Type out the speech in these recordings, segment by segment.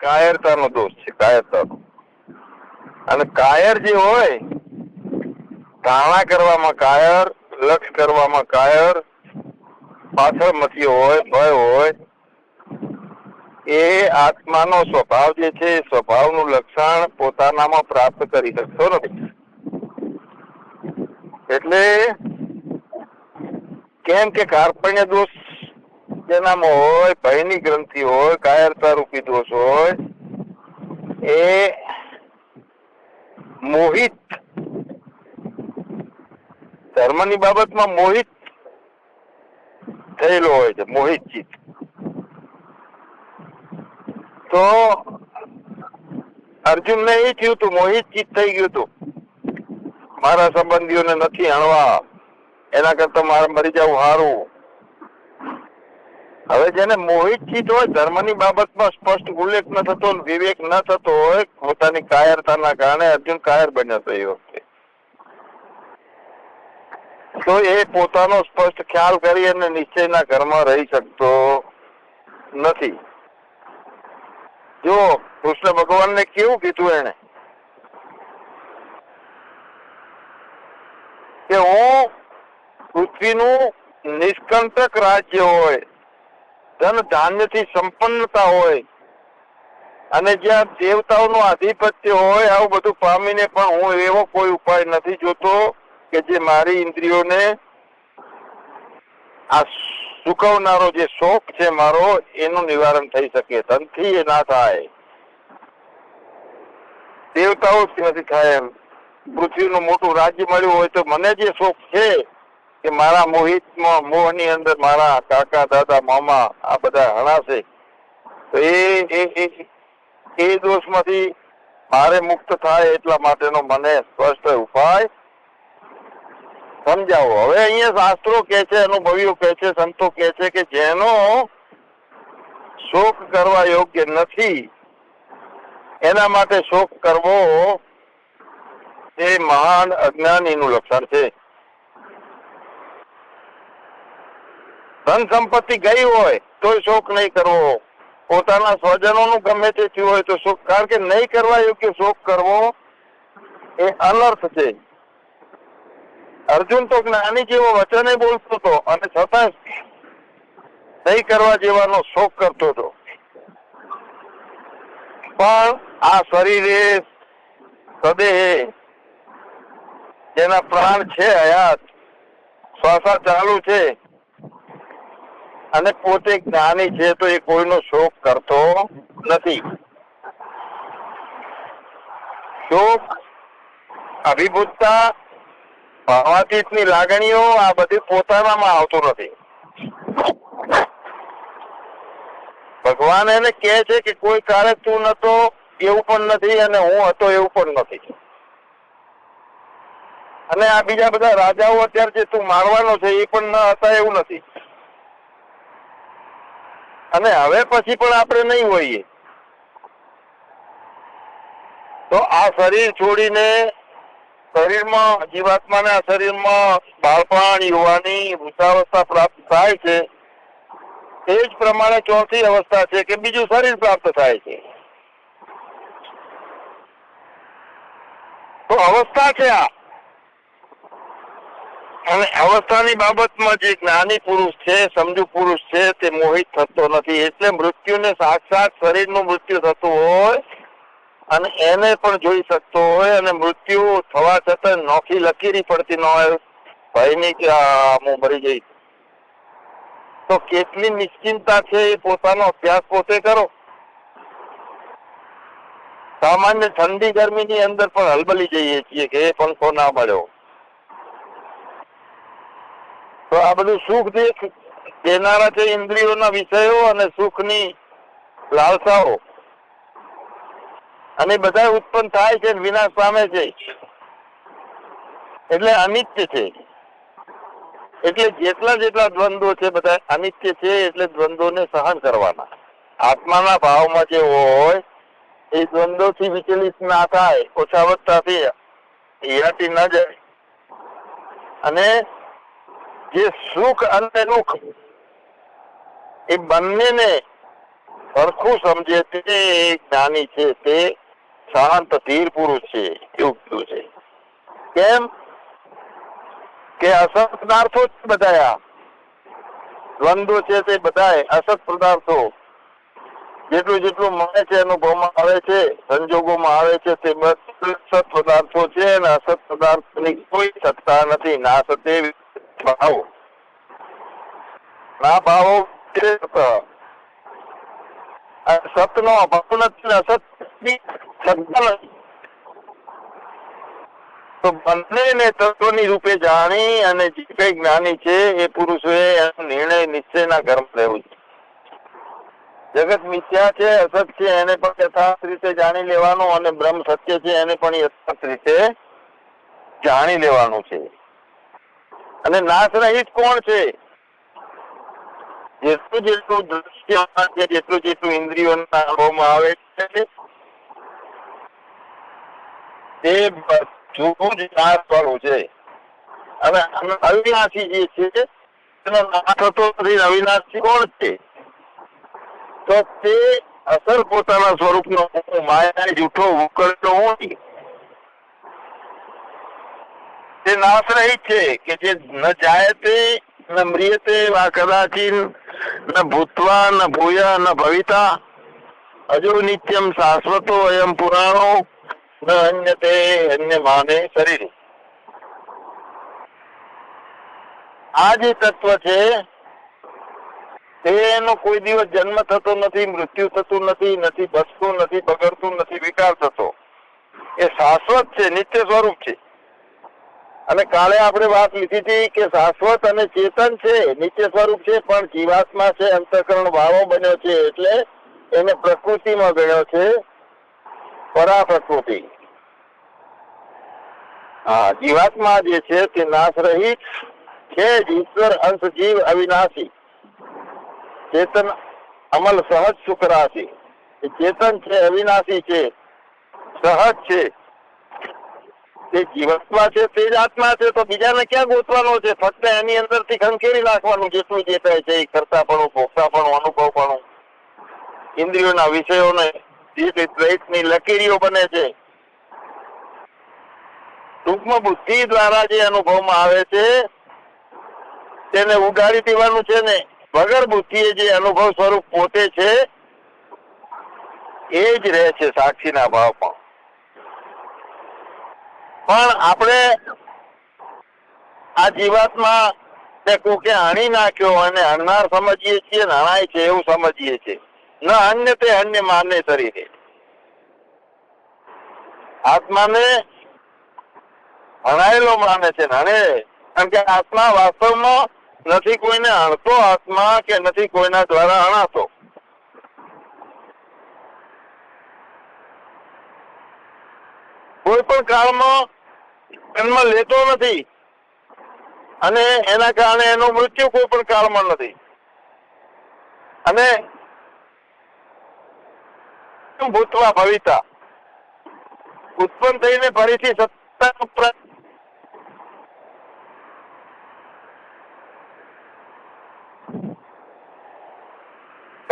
કાયરતાનો દોષ છે કાયરતાનો અને કાયર જે હોય ધારણા કરવામાં કાયર, લક્ષ કરવામાં કાયર, પાછળ મથી હોય, ભય હોય, એ આત્માનો સ્વભાવ જે છે સ્વભાવ સ્વભાવનું લક્ષણ પોતાનામાં પ્રાપ્ત કરી શકતો નથી. એટલે કેમ કે કાર્પણ્ય દોષ જેનામાં હોય, ભયની ગ્રંથિ હોય કાયરતા રૂપી દોષ હોય, એ મોહિત. ધર્મની બાબતમાં મોહિત થયેલો હોય છે, મોહિત ચિત્ત. તો અર્જુનને એ થયું હતું મોહિત ચિત્ત થઈ ગયું હતું મારા સંબંધીઓને નથી હણવા. એના કરતા મારે મરી જવું સારું. હવે જેને મોહિત ચિત્ત હોય, ધર્મની બાબતમાં સ્પષ્ટ ઉલ્લેખ ન થતો ને વિવેક ન થતો હોય, પોતાની કાયરતાના કારણે અર્જુન કાયર બન્યો હતો એ વખતે. તો એ પોતાનો સ્પષ્ટ ખ્યાલ કરી અને નિશ્ચયના ઘરમાં રહી શકતો નથી. જો કૃષ્ણ ભગવાનને કેવું કીધું એને કે હું પૃથ્વીનું નિષ્કંટક રાજ્ય હોય ધન ધાન્યથી સંપન્નતા હોય અને જ્યાં દેવતાઓનું આધિપત્ય હોય, આવું બધું પામીને પણ હું એવો કોઈ ઉપાય નથી જોતો કે જે મારી ઇન્દ્રિયોને આ સુકવનારો જે શોખ છે મારો, એનું નિવારણ થઈ શકે. ધનથી એ ના થાય. દેવતાઓ નથી થાય એમ. પૃથ્વીનું મોટું રાજ્ય મળ્યું હોય તો મને જે શોખ છે કે મારા મોહિતમાં મોહની અંદર મારા કાકા, દાદા, મામા આ બધા હણાશે તો એ એ દોષમાંથી મારે મુક્ત થાય એટલા માટેનો મને સ્પષ્ટ ઉપાય સમજાવો. હવે અહીંયા શાસ્ત્રો કે છે, અનુભવીઓ કે છે, સંતો કે છે કે જેનો શોક કરવા યોગ્ય નથી, એના માટે શોક કરવો એ મહાન અજ્ઞાનીનું લક્ષણ છે. ધન સંપત્તિ ગઈ હોય તોય શોક નહીં કરવો. પોતાના સ્વજનોનું ગમે તે થયું હોય તો શોક. કારણ કે નહીં કરવા યોગ્ય શોક કરવો એ અનર્થ છે. અર્જુન તો જ્ઞાની જેવો વચને બોલતો હતો અને છતાં નહીં કરવા જેવાનો શોક કરતો હતો. પણ આ શરીરે સદેહ જેના પ્રાણ છે હયાત, શ્વાસા ચાલુ છે. અને પોતે જ્ઞાની છે તો એ કોઈનો શોક કરતો નથી. શોક, અભિભૂતતા, ભાવાતીતની લાગણીઓ આ બધી પોતાનામાં આવતું નથી. ભગવાન એને કહે છે કે કોઈ કાળે તું નતો એવું પણ નથી અને હું હતો એવું પણ નથી. અને આ બીજા બધા રાજાઓ અત્યારે જે તું મારવાનો છે એ પણ ન હતા એવું નથી. અને હવે પછી પણ આપણે નહીં હોઈએ. તો આ શરીર છોડીને શરીરમાં, જીવાત્માને શરીરમાં બાળપણ, યુવાની વૃદ્ધાવસ્થા પ્રાપ્ત થાય છે, એ જ પ્રમાણે ચોથી અવસ્થા છે કે બીજું શરીર પ્રાપ્ત થાય છે. તો અવસ્થા છે આ. અને અવસ્થાની બાબતમાં જે જ્ઞાની પુરુષ છે, સમજુ પુરુષ છે, તે મોહિત થતો નથી. એટલે મૃત્યુને સાક્ષાત શરીરનું મૃત્યુ થતું હોય અને એને પણ જોઈ શકતો હોય અને મૃત્યુ થવા છતાં નોખી લકીરી પડતી ન હોય. ભયની કે હું મરી જઈશ તો કેટલી નિશ્ચિંતા છે એ પોતાનો અભ્યાસ પોતે કરો. સામાન્ય ઠંડી ગરમીની અંદર પણ હલબલી જઈએ છીએ કે એ પંખો ના મળ્યો. તો આ બધું સુખ જે દેનારા છે ઇન્દ્રિયોના વિષયો અને સુખની લાલસાઓ. અને બધા ઉત્પન્ન થાય છે વિનાશ પામે છે. એટલે અનિત્ય છે. એટલે જેટલા જેટલા દ્વંદ્વો છે બધા અનિત્ય છે એટલે દ્વંદ્વોને સહન કરવાના. આત્માના ભાવમાં જે હોય, એ દ્વંદ્વથી વિચલિત ના થાય ઓછાવટતાથી હિયાટી ન જાય. અને જે સુખ અને દુઃખ એ બંનેને સરખું સમજે તે જ્ઞાની છે તે શાંત, ધીર પુરુષ છે એવું કીધું છે. કેમ? કે અસત પદાર્થો જ બધા આ. છે તે બધા અસત પદાર્થો. જેટલું જેટલું મળે છે, અનુભવમાં આવે છે, સંજોગોમાં આવે છે, તે સત પદાર્થો છે અને અસત પદાર્થની કોઈ સત્તા નથી ના સતે ભાવો ના ભાવો સતનો અભાવ નથી અસતની સત્તા નથી તો બંનેને તત્વની રૂપે જાણી અને જે કઈ જ્ઞાની છે, એ પુરુષોએ એનો નિર્ણય નિશ્ચયના ગર્ભ લેવું જગત મિથ્યા છે, અસત છે, એને પણ યથાર્થ રીતે જાણી લેવાનું અને બ્રહ્મ સત્ય છે, એને પણ યથાર્થ રીતે જાણી લેવાનું છે. અને નાશ રહિત કોણ છે? જેટલું જેટલું દ્રશ્ય જેટલું જેટલું ઇન્દ્રિયોના અનુભવમાં આવે છે, તે બધું જ નાશ વાળું છે. આનો અવિનાશી જે છે, તેનો નાશ થતો નથી, અવિનાશી કોણ છે? તો તે અસર પોતાના સ્વરૂપનો માયા જૂઠો ઉકળતો હું નહીં. તે નાશ રહિત છે, કે જે ન જાયતે ન મ્રિયતે વા કદાચિન ન ભૂતવા, ન ભૂય, ન ભવિતા અજો નિત્યમ શાશ્વતો અયમ પુરાણો, ન અન્ય તે અન્ય માને શરીર આ જે તત્વ છે, તેનો કોઈ દિવસ જન્મ થતો નથી, મૃત્યુ થતું નથી નથી, બસતું નથી, બગડતું નથી, વિકાર થતો એ શાશ્વત છે, નિત્ય સ્વરૂપ છે અને કાલે આપણે વાત લીધી હતી કે શાશ્વત અને ચેતન છે, નિત્ય સ્વરૂપ છે, પણ જીવાત્મા છે, અંતઃકરણ ભાવો બન્યો છે એટલે એને પ્રકૃતિમાં ગણ્યો છે પરા પ્રકૃતિ હા, જીવાત્મા જે છે તે નાશ રહિત છે, જ ઈશ્વર, અંશ, જીવ, અવિનાશી. ચેતન અમલ સહજ સુખ રાશિ. ચેતન છે, અવિનાશી છે, સહજ છે. તે જીવાત્મા છે, તે જ આત્મા છે, તો બીજાને ક્યાં ગોતવાનો છે? ફક્ત એની અંદરથી ખંખેરી નાખવાનું જેટલું જે થાય છે, એ કરતાપણું ભોગતાપણું અનુભવપણું. ઇન્દ્રિયોના વિષયોને જે લકીરીઓ બને છે. સૂક્ષ્મ બુદ્ધિ દ્વારા જે અનુભવમાં આવે છે, તેને ઉગાડી દેવાનું છે ને, વગર બુદ્ધિએ જે અનુભવ સ્વરૂપ પોતે છે, એ જ રહે છે સાક્ષીના ભાવમાં પણ આપણે આ જીવાતમાં તે કોકે હણી નાખ્યો અને હણનાર સમજીએ છીએ, નાણાય છે એવું સમજીએ છીએ. ન અન્ય તે અન્ય માને શરીરે આત્માને હણાયેલો માને છે નાણે કારણ કે આત્મા વાસ્તવમાં નથી કોઈને હણતો આત્મા કે નથી કોઈના દ્વારા હણાતો. કોઈ પણ કાળમાં જન્મ લેતો નથી. અને એના કારણે એનું મૃત્યુ કોઈ પણ કાળમાં નથી. અને ભૂતવા ભવિતા. ઉત્પન્ન થઈને ફરીથી સત્તા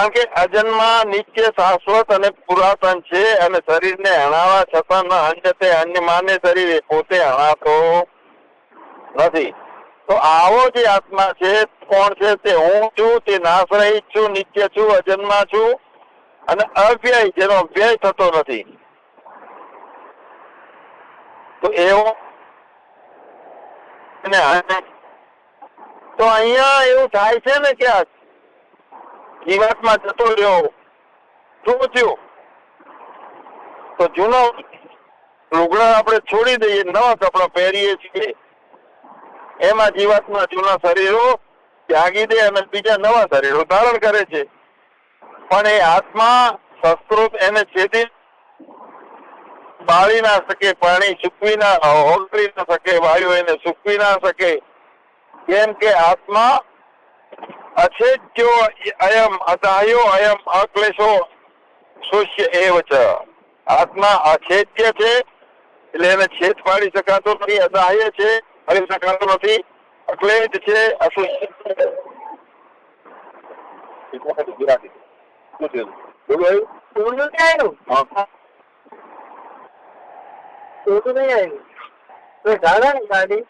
કારણ કે અજન્મા નિત્ય શાશ્વત અને પુરાતન છે અને શરીરને હણાવા છતાં ન અન્ય માને શરીર પોતે હણાતો નથી. તો આવો જે આત્મા છે, કોણ છે તે હું છું, તે નાશરહિત છું, નિત્ય છું, અજન્મા છું અને અવ્યય જેનો વ્યય થતો નથી. તો એવો તો અહીંયા એવું થાય છે ને કે આ જીવાતમાં જતો રહ્યો શું થયું? તો જૂનો લુગડા આપણે છોડી દઈએ નવા કપડા પહેરીએ છીએ. એમાં જીવાતમાં જૂના શરીરો ત્યાગી દે અને બીજા નવા શરીરો ધારણ કરે છે. પણ એ આત્મા સંસ્કૃત એને છેદી બાળી ના શકે, પાણી સૂકવી ના ઓગળી ના શકે વાયુ એને સૂકવી ના શકે. કેમ કે આત્મા અછેદ્યો અયમ અદાયો અયમ અક્લેશો શુષ્ય એવ છે આત્મા અછેદ્ય છે એટલે એને છેદ પાડી શકાતો નથી અદાહ્ય છે કરી શકાતો નથી અક્લેશ છે અશુષ્ય ગાડી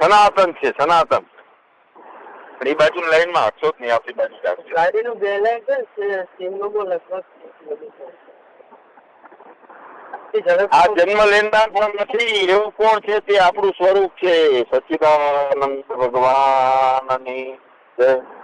સનાતન છે સનાતન. પણ એ બાજુ લાઈનમાં હશો જ નહીં આપણી બાજુ ગાડી નું આ જન્મ લેનદાર પણ નથી એવું કોણ છે તે આપણું સ્વરૂપ છે? સચ્ચિદાનંદ ભગવાનની જય.